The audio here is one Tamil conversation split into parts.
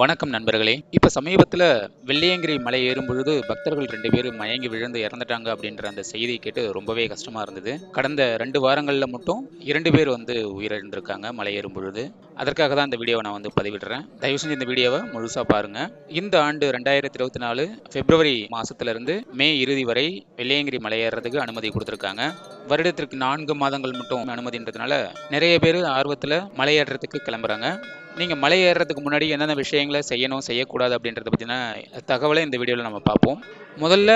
வணக்கம் நண்பர்களே. இப்ப சமீபத்துல வெள்ளையங்கிரி மலை ஏறும் பொழுது பக்தர்கள் ரெண்டு பேரும் மயங்கி விழுந்து இறந்துட்டாங்க அப்படின்ற அந்த செய்தியை கேட்டு ரொம்பவே கஷ்டமா இருந்தது. கடந்த ரெண்டு வாரங்கள்ல மட்டும் இரண்டு பேர் வந்து உயிரிழந்திருக்காங்க மலை ஏறும் பொழுது. அதற்காக தான் இந்த வீடியோவை நான் வந்து பதிவிடுறேன். தயவு செஞ்சு இந்த வீடியோவை முழுசா பாருங்க. இந்த ஆண்டு ரெண்டாயிரத்தி இருபத்தி நாலு பிப்ரவரி மாதத்துலேருந்து மே இறுதி வரை வெள்ளையங்கிரி மலை ஏறுறதுக்கு அனுமதி கொடுத்துருக்காங்க. வருடத்திற்கு நான்கு மாதங்கள் மட்டும் அனுமதின்றதுனால நிறைய பேர் ஆர்வத்தில் மலையேற்றத்துக்கு கிளம்புறாங்க. நீங்கள் மலை ஏறுறதுக்கு முன்னாடி என்னென்ன விஷயங்களை செய்யணும் செய்யக்கூடாது அப்படின்றத பத்தின தகவலை இந்த வீடியோவில் நம்ம பார்ப்போம். முதல்ல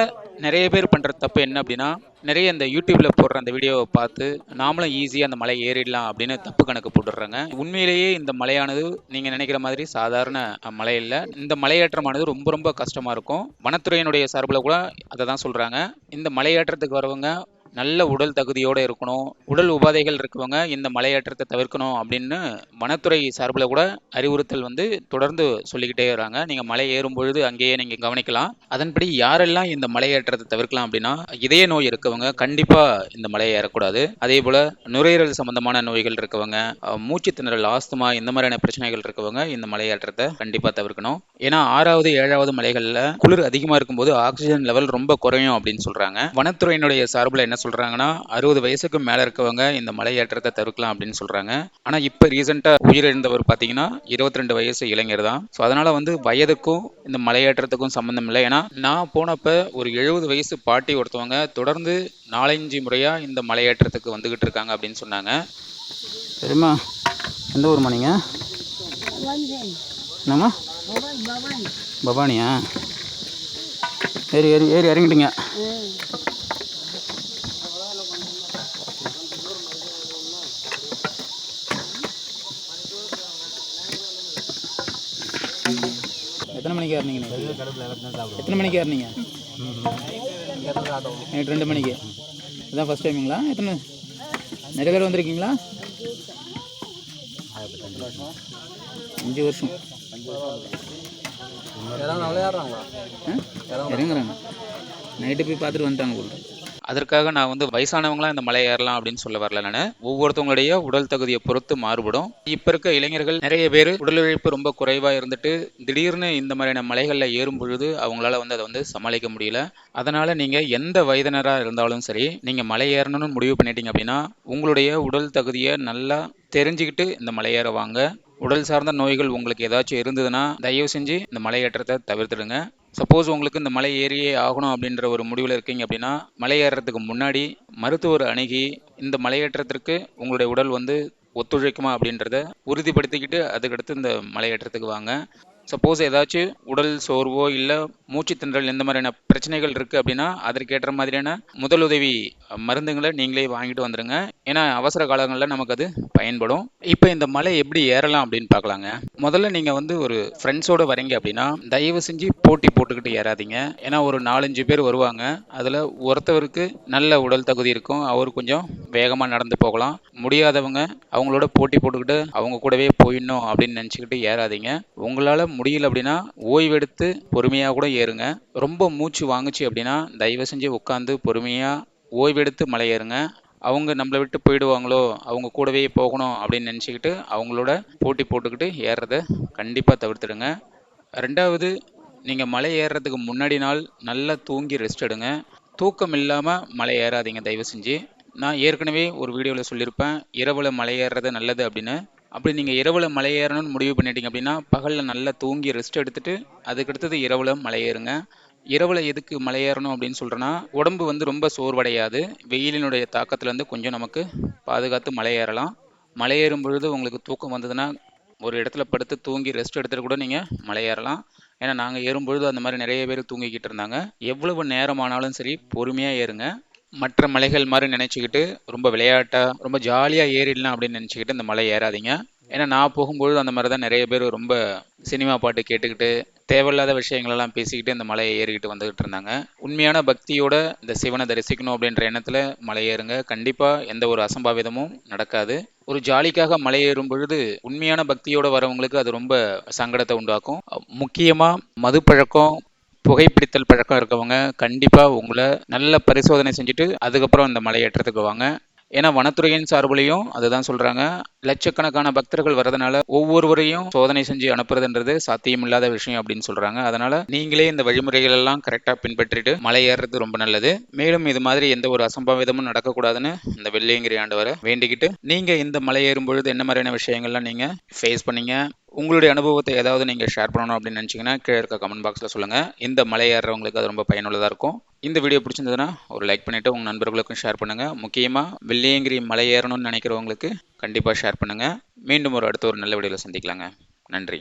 நிறைய பேர் பண்ணுற தப்பு என்ன அப்படின்னா நிறைய இந்த யூடியூப்பில் போடுற அந்த வீடியோவை பார்த்து நாமளும் ஈஸியாக அந்த மலை ஏறிடலாம் அப்படின்னு தப்பு கணக்கு போட்டுடுறாங்க. உண்மையிலேயே இந்த மலையானது நீங்கள் நினைக்கிற மாதிரி சாதாரண மலை இல்லை. இந்த மலையேற்றமானது ரொம்ப ரொம்ப கஷ்டமாக இருக்கும். வனத்துறையினுடைய சார்பில் கூட அதை தான் சொல்கிறாங்க இந்த மலையேற்றத்துக்கு வரவங்க நல்ல உடல் தகுதியோடு இருக்கணும். உடல் உபாதைகள் இருக்கவங்க இந்த மலையேற்றத்தை தவிர்க்கணும் அப்படின்னு வனத்துறை சார்பில் கூட அறிவுறுத்தல் வந்து தொடர்ந்து சொல்லிக்கிட்டே வராங்க. நீங்கள் மலை ஏறும் பொழுது அங்கேயே நீங்கள் கவனிக்கலாம். அதன்படி யாரெல்லாம் இந்த மலையேற்றத்தை தவிர்க்கலாம் அப்படின்னா இதய நோய் இருக்கவங்க கண்டிப்பாக இந்த மலையை ஏறக்கூடாது. அதே போல் நுரையீரல் சம்பந்தமான நோய்கள் இருக்கவங்க மூச்சு திணறல் ஆஸ்துமா இந்த மாதிரியான பிரச்சனைகள் இருக்கவங்க இந்த மலையேற்றத்தை கண்டிப்பாக தவிர்க்கணும். ஏன்னா ஆறாவது ஏழாவது மலைகளில் குளிர் அதிகமாக இருக்கும்போது ஆக்சிஜன் லெவல் ரொம்ப குறையும் அப்படின்னு சொல்கிறாங்க வனத்துறையினுடைய சார்பில் என்ன சொல்றாங்கன்னா அறுபது வயசுக்கு மேல இருக்கவங்க இந்த மலையேற்றத்தை தவிர்க்கலாம் அப்படின்னு சொல்றாங்க. ஆனா இப்ப ரீசெண்டா உயிரிழந்தவர் பாத்தீங்கன்னா இருபத்தி ரெண்டு வயசு இளைஞர் தான். ஸோ அதனால வந்து வயதுக்கும் இந்த மலையேற்றத்துக்கும் சம்பந்தம் இல்லை. ஏன்னா நான் போனப்ப ஒரு எழுபது வயசு பாட்டி ஒருத்தவங்க தொடர்ந்து நாலஞ்சு முறையா இந்த மலையேற்றத்துக்கு வந்துகிட்டு இருக்காங்க அப்படின்னு சொன்னாங்க. சரிம்மா எந்த நீங்கள் வந்தேன் என்னம்மா? பவான் பவான் பவானியா? ஏறி ஏறி ஏறி இறங்கிட்டீங்க. எத்தனை மணிக்கு ஏறினீங்க எத்தனை மணிக்கு ஏறினீங்க நைட் ரெண்டு மணிக்கு. இதான் ஃபஸ்ட் டைமுங்களா எத்தனை? நிறைய பேர் வந்திருக்கீங்களா? அஞ்சு வருஷம்? இறங்குறாங்க. நைட்டு போய் பார்த்துட்டு வந்துட்டாங்க போல. அதற்காக நான் வந்து வயசானவங்களாம் இந்த மலை ஏறலாம் அப்படின்னு சொல்ல வரல நான். ஒவ்வொருத்தவங்களுடைய உடல் தகுதியை பொறுத்து மாறுபடும். இப்ப இருக்க இளைஞர்கள் நிறைய பேர் உடல் உழைப்பு ரொம்ப குறைவா இருந்துட்டு திடீர்னு இந்த மாதிரியான மலைகளில் ஏறும் பொழுது அவங்களால வந்து அதை வந்து சமாளிக்க முடியல. அதனால நீங்க எந்த வயதினராக இருந்தாலும் சரி நீங்க மலை ஏறணும்னு முடிவு பண்ணிட்டீங்க அப்படின்னா உங்களுடைய உடல் தகுதியை நல்லா தெரிஞ்சுக்கிட்டு இந்த மலையேற வாங்க. உடல் சார்ந்த நோய்கள் உங்களுக்கு ஏதாச்சும் இருந்ததுன்னா தயவு செஞ்சு இந்த மலையேற்றத்தை தவிர்த்துடுங்க. சப்போஸ் உங்களுக்கு இந்த மலை ஏறியே ஆகணும் அப்படின்ற ஒரு முடிவில் இருக்கீங்க அப்படின்னா மலை ஏறுறதுக்கு முன்னாடி மருத்துவர் அணுகி இந்த மலையேற்றத்திற்கு உங்களுடைய உடல் வந்து ஒத்துழைக்குமா அப்படின்றத உறுதிப்படுத்திக்கிட்டு அதுக்கடுத்து இந்த மலையேற்றத்துக்கு வாங்க. சப்போஸ் ஏதாச்சும் உடல் சோர்வோ இல்லை மூச்சு திணறல் இந்த மாதிரியான பிரச்சனைகள் இருக்குது அப்படின்னா அதற்கேற்ற மாதிரியான முதலுதவி மருந்துங்களை நீங்களே வாங்கிட்டு வந்துடுங்க ஏன்னா அவசர காலங்களில் நமக்கு அது பயன்படும். இப்போ இந்த மலை எப்படி ஏறலாம் அப்படின்னு பார்க்கலாங்க. முதல்ல நீங்கள் வந்து ஒரு ஃப்ரெண்ட்ஸோடு வரீங்க அப்படின்னா தயவு செஞ்சு போட்டி போட்டுக்கிட்டு ஏறாதீங்க. ஏன்னா ஒரு நாலஞ்சு பேர் வருவாங்க. அதில் ஒருத்தவருக்கு நல்ல உடல் தகுதி இருக்கும். அவர் கொஞ்சம் வேகமாக நடந்து போகலாம். முடியாதவங்க அவங்களோட போட்டி போட்டுக்கிட்டு அவங்க கூடவே போயிடணும் அப்படின்னு நினச்சிக்கிட்டு ஏறாதீங்க. உங்களால் முடியல அப்படின்னா ஓய்வெடுத்து பொறுமையாக கூட ஏறுங்க. ரொம்ப மூச்சு வாங்குச்சு அப்படின்னா தயவு செஞ்சு உட்காந்து பொறுமையாக ஓய்வெடுத்து மலை ஏறுங்க. அவங்க நம்மளை விட்டு போயிடுவாங்களோ அவங்க கூடவே போகணும் அப்படின்னு நினச்சிக்கிட்டு அவங்களோட போட்டி போட்டுக்கிட்டு ஏறுறத கண்டிப்பாக தவிர்த்துடுங்க. ரெண்டாவது நீங்கள் மலை ஏறுறதுக்கு முன்னாடி நாள் நல்லா தூங்கி ரெஸ்ட் எடுங்க. தூக்கம் இல்லாமல் மலை ஏறாதீங்க தயவு செஞ்சு. நான் ஏற்கனவே ஒரு வீடியோவில் சொல்லியிருப்பேன் இரவில் மலை ஏறுறது நல்லது அப்படின்னு. அப்படி நீங்கள் இரவில் மலை ஏறணும்னு முடிவு பண்ணிட்டீங்க அப்படின்னா பகலில் நல்லா தூங்கி ரெஸ்ட் எடுத்துட்டு அதுக்கடுத்தது இரவில் மலை இரவில் எதுக்கு மலையேறணும் அப்படின்னு சொல்கிறேன்னா உடம்பு வந்து ரொம்ப சோர்வடையாது. வெயிலினுடைய தாக்கத்துலேருந்து கொஞ்சம் நமக்கு பாதுகாத்து மலை ஏறலாம் பொழுது உங்களுக்கு தூக்கம் வந்ததுன்னா ஒரு இடத்துல படுத்து தூங்கி ரெஸ்ட் எடுத்துட்டு கூட நீங்கள் மலை ஏறலாம் ஏன்னா நாங்கள் ஏறும்பொழுது அந்த மாதிரி நிறைய பேர் தூங்கிக்கிட்டு இருந்தாங்க. எவ்வளவு நேரமானாலும் சரி பொறுமையாக ஏறுங்க. மற்ற மலைகள் மாதிரி நினச்சிக்கிட்டு ரொம்ப விளையாட்டாக ரொம்ப ஜாலியாக ஏறிடலாம் அப்படின்னு நினச்சிக்கிட்டு இந்த மலை ஏறாதீங்க. ஏன்னா நான் போகும்பொழுது அந்த மாதிரி தான் நிறைய பேர் ரொம்ப சினிமா பாட்டு கேட்டுக்கிட்டு தேவையில்லாத விஷயங்களெல்லாம் பேசிக்கிட்டு இந்த மலையை ஏறிக்கிட்டு வந்துகிட்டு இருந்தாங்க. உண்மையான பக்தியோட இந்த சிவனை தரிசிக்கணும் அப்படின்ற எண்ணத்தில் மலை ஏறுங்க. கண்டிப்பாக எந்த ஒரு அசம்பாவிதமும் நடக்காது. ஒரு ஜாலிக்காக மலை ஏறும் பொழுது உண்மையான பக்தியோட வரவங்களுக்கு அது ரொம்ப சங்கடத்தை உண்டாக்கும். முக்கியமாக மது பழக்கம் புகைப்பிடித்தல் பழக்கம் இருக்கவங்க கண்டிப்பாக உங்களை நல்ல பரிசோதனை செஞ்சுட்டு அதுக்கப்புறம் இந்த மலையேற்றத்துக்கு வாங்க. ஏன்னா வனத்துறையின் சார்புலையும் அதுதான் சொல்கிறாங்க லட்சக்கணக்கான பக்தர்கள் வரதுனால ஒவ்வொருவரையும் சோதனை செஞ்சு அனுப்புறதுன்றது சாத்தியமில்லாத விஷயம் அப்படின்னு சொல்றாங்க. அதனால நீங்களே இந்த வழிமுறைகள் எல்லாம் கரெக்டாக பின்பற்றிட்டு மலை ஏறுறது ரொம்ப நல்லது. மேலும் இது மாதிரி எந்த ஒரு அசம்பாவிதமும் நடக்கக்கூடாதுன்னு இந்த வெள்ளியங்கிரி ஆண்டவரை வேண்டிக்கிட்டு நீங்க இந்த மலை ஏறும் பொழுது என்ன மாதிரியான விஷயங்கள்லாம் நீங்க ஃபேஸ் பண்ணீங்க? உங்களுடைய அனுபவத்தை ஏதாவது நீங்கள் ஷேர் பண்ணணும் அப்படின்னு நினச்சிங்கன்னா கீழே இருக்க கமெண்ட் பாக்ஸில் சொல்லுங்கள் இந்த மலை ஏறுறவங்களுக்கு அது ரொம்ப பயனுள்ளதாக இருக்கும். இந்த வீடியோ பிடிச்சிருந்ததுன்னா ஒரு லைக் பண்ணிவிட்டு உங்கள் நண்பர்களுக்கும் ஷேர் பண்ணுங்கள் முக்கியமாக வெள்ளியங்கிரி மலை ஏறணும்னு நினைக்கிறவங்களுக்கு கண்டிப்பாக ஷேர் பண்ணுங்கள் மீண்டும் ஒரு அடுத்த ஒரு நல்ல வீடியோவில் சந்திக்கலாங்க. நன்றி.